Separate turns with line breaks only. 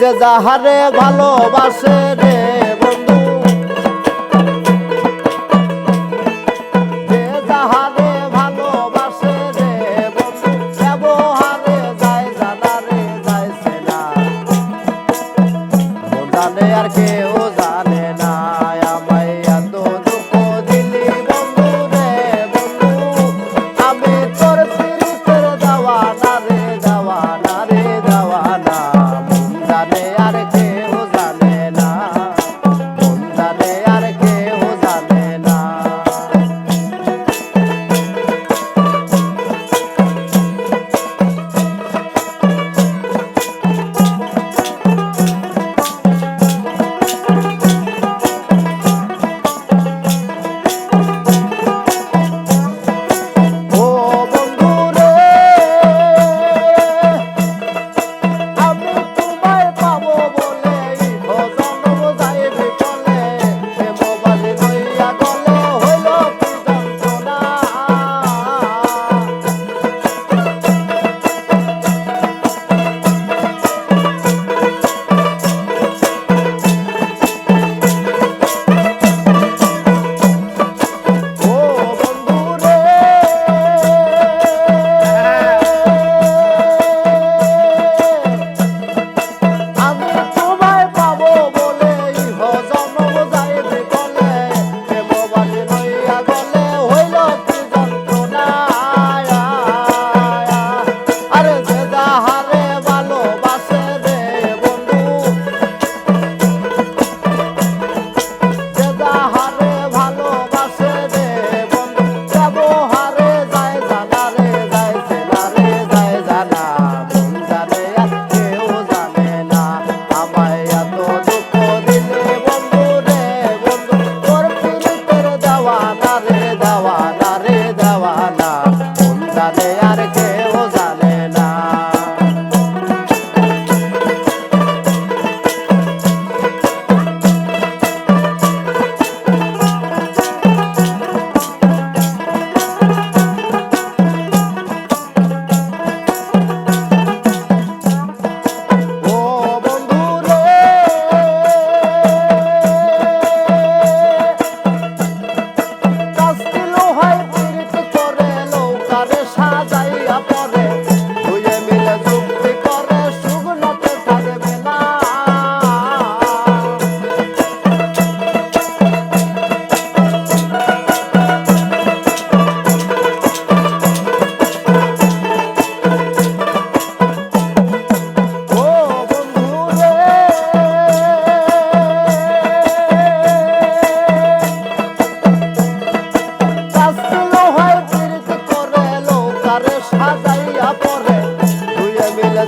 যে যাহারে ভালোবাসে রে বন্ধু, যে ভালোবাসে রে ব্যবহারে যায় জানা রে যাইছে না জানে আর কেউ না বন্দালে আর কেউ